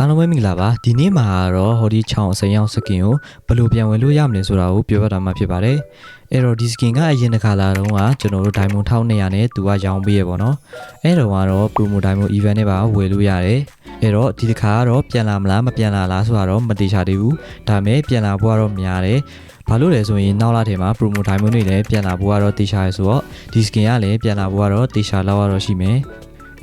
အားလုံးပဲမင်္ဂလာပါဒီနေ့မှာတော့ဟောဒီချောင်းအစိမ်းရောင်စကင်ကိုဘယ်လိုပြန်ဝင်လို့ရမလဲဆိုတာကိုပြောပြတာမှဖြစ်ပါတယ်အဲ့တော့ဒီစကင်ကအရင်တစ်ခါလာတော့ကကျွန်တော်တို့ Diamond 1200နဲ့သူကရောင်းပေးရပေါ့နော်အဲ့တော့ကတော့ Promo Diamond Event နဲ့ပါဝယ်လို့ရတယ်အဲ့တော့ဒီတစ်ခါကတော့ပြန်လာမလားမပြန်လာလားဆိုတာတော့မတေချာသေးဘူးဒါပေမဲ့ပြန်လာဖို့ကတော့များတယ်ဘာလို့လဲဆိုရင်နောက်လာထဲမှာ promo diamond တွေလည်းပြန်လာဖို့ကတော့တေချာရဆိုတော့ဒီ skin ကလည်းပြန်လာဖို့ကတော့တေချာလောက်ရတော့ရှိမယ်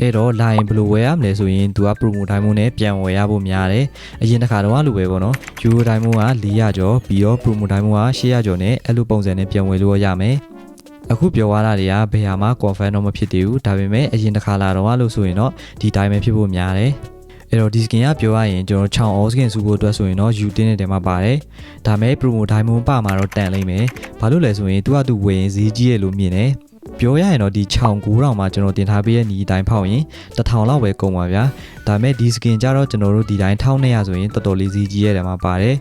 အဲ့တော့လာရင်ဘယ်လိုဝယ်ရမလဲဆိုရင်သူက promo diamond နဲ့ပြန်ဝယ်ရဖို့များတယ်အရင်တစ်ခါတော့လိုပဲပေါ့နော် euro diamond က400ကျော်ပြီးတော့ promo diamond က800ကျော်နဲ့အဲ့လိုပုံစံနဲ့ပြန်ဝယ်လို့ရမယ်အခုပြောသွားတာတွေကဘယ်ဟာမှ confirm တော့မဖြစ်သေးဘူးဒါပေမဲ့အရင်တစ်ခါလာတော့လို့ဆိုရင်တော့ဒီတိုင်းပဲဖြစ်ဖို့များတယ်အဲ့တော့ဒီ skin ကပြောရရင်ကျွန်တော်ချောင်း all skin စုဖို့အတွက်ဆိုရင်တော့ U တင်းတဲ့တဲမှာပါတယ်ဒါမဲ့ promo diamond ပမှာတော့တန်လိမ့်မယ်ဘာလို့လဲဆိုရင်သူကသူဝယ်ရင်ဈေးကြီးရလို့မြင်တယ် ပြောရရင်တော့ဒီချောင်း9000မှာကျွန်တော်တင်ထားပေးရဲ့ညီအတိုင်းဖောက်ရင်1000လောက်ပဲကုန်ပါဗျာဒါမဲ့ဒီ skin ကြတော့ကျွန်တော်တို့ဒီတိုင်း1200ဆိုရင်တော်တော်လေးဈေးကြီးရတယ်မှာပါတယ်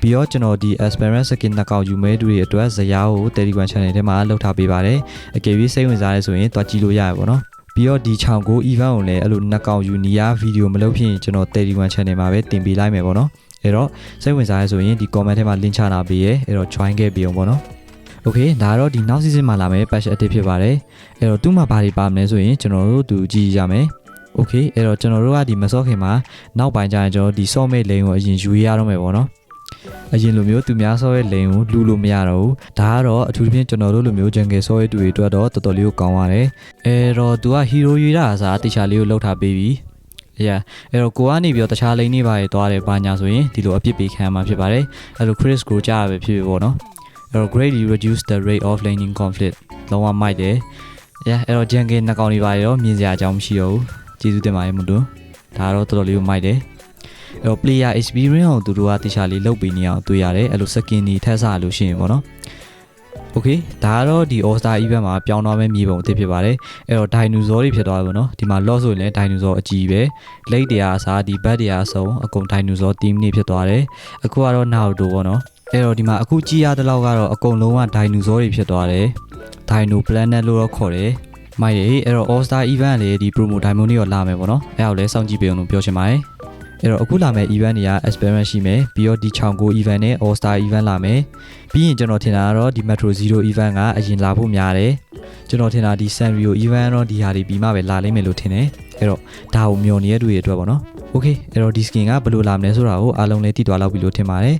ပြီးတော့ကျွန်တော်ဒီ Experience Skin နှစ်ကောင်ယူမဲတူတွေအတွက်ဇယားကို Telegram Channel ထဲမှာလောက်ထားပေးပါတယ်အကယ်၍စိတ်ဝင်စားရဲဆိုရင်တွားကြည့်လို့ရရပါတော့ပြီးတော့ဒီချောင်းကို event ကိုလည်းအဲ့လိုနှစ်ကောင်ယူနီးယားဗီဒီယိုမလုပ်ဖြစ်ရင်ကျွန်တော် Telegram Channel မှာပဲတင်ပေးလိုက်မယ်ပေါ့နော်အဲ့တော့စိတ်ဝင်စားရဲဆိုရင်ဒီ comment ထဲမှာ link ချထားပေးရဲအဲ့တော့ join ခဲ့ပြီးအောင်ပေါ့နော် Okay ဒါကတော့ဒီနောက် season မှာလာမယ် patch update ဖြစ်ပါတယ်အဲ့တော့သူ့မှာဘာတွေပါမလဲဆိုရင်ကျွန်တော်တို့သူကြည့်ရမယ် Okay အဲ့တော့ကျွန်တော်တို့ကဒီမစောခင်မှာနောက်ပိုင်းကျရင်ကျွန်တော်ဒီ saw mate lane ကိုအရင်ယူရတော့မယ်ပေါ့နော်အရင်လိုမျိုးသူများဆော့ရဲ့ lane ကိုလူလို့မရတော့ဘူးဒါကတော့အထူးသဖြင့်ကျွန်တော်တို့လိုမျိုး jungle ဆော့ရဲ့တူတွေအတွက်တော့တော်တော်လေးကိုကောင်းပါတယ်အဲ့တော့သူက hero ရွေးတာအစားတခြားလေးကိုလောက်ထားပေးပြီအေးအဲ့တော့ကိုကနေပြီးတော့တခြား lane တွေပါရသွားတယ်ဘာညာဆိုရင်ဒီလိုအပြစ်ပေးခံရမှာဖြစ်ပါတယ်အဲ့လို Chris ကိုကြားရပဲဖြစ်ဖြစ်ပေါ့နော်အဲ့ တော့ greatly reduce the rate of laning conflict လုံးဝမိုက်တယ်။ yeah အဲ့တော့ jungle နှစ်ကောင်တွေပါရောမြင်စရာအကြောင်းမရှိတော့ဘူး။ကျေးဇူးတင်ပါတယ်မတူ။ဒါကတော့တော်တော်လေးကိုမိုက်တယ်။အဲ့တော့ player experience ကိုသူတို့ကတခြားလေးလုပ်ပေးနေအောင်တွေ့ရတယ်။အဲ့လို skin တွေထပ်ဆလို့ရှိရင်ပေါ့နော်။ Okay ဒါကတော့ဒီ All Star event မှာပြောင်းသွားမဲ့မြေပုံအသစ်ဖြစ်ပါတယ်။အဲ့တော့ dinosaur တွေဖြစ်သွားပြီပေါ့နော်။ဒီမှာ loss ဆိုရင်လည်း dinosaur အကြီးပဲ။ late တရားအစားဒီ bad တရားအစုံအကုန် dinosaur team နေဖြစ်သွားတယ်။အခုကတော့ Naruto ပေါ့နော်။ အဲ့တော့ဒီမှာအခုကြည့်ရတဲ့လောက်ကတော့အကုန်လုံးကဒိုင်နိုဆောတွေဖြစ်သွားတယ်ဒိုင်နိုပလန်နက်လို့တော့ခေါ်တယ်မိုက်ရေအဲ့တော့ All Star Event ကလေဒီ promo diamond တွေရောလာမယ်ပေါ့နော်အဲ့ဒါကိုလည်းစောင့်ကြည့်ပေးအောင်လို့ပြောချင်ပါတယ်အဲ့တော့အခုလာမယ့် event တွေက experiment ရှိမယ်ပြီးတော့ဒီချောင်ကို event နဲ့ All Star event လာမယ်ပြီးရင်ကျွန်တော်ထင်တာကတော့ဒီ Metro Zero event ကအရင်လာဖို့များတယ်ကျွန်တော်ထင်တာဒီ Sanrio event တော့ဒီဟာတွေပြီးမှပဲလာလိမ့်မယ်လို့ထင်တယ်အဲ့တော့ဒါကိုမျှော်နေတဲ့တွေ့ရအတွက်ပေါ့နော် Okay အဲ့တော့ဒီ skin ကဘယ်လိုလာမလဲဆိုတာကိုအားလုံးလည်းသိသွားလောက်ပြီလို့ထင်ပါတယ်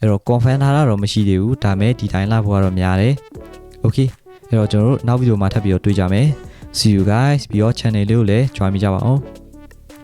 အဲ့တော့ confirm ထားတာတော့မရှိသေးဘူးဒါမဲ့ဒီတိုင်းလာဖို့ကတော့များတယ် Okay အဲ့တော့ကျွန်တော်တို့နောက်ဗီဒီယိုမှာထပ်ပြီးတော့တွေ့ကြမယ် See you guys ပြီးတော့ channel လေးကိုလည်း join မိကြပါအောင်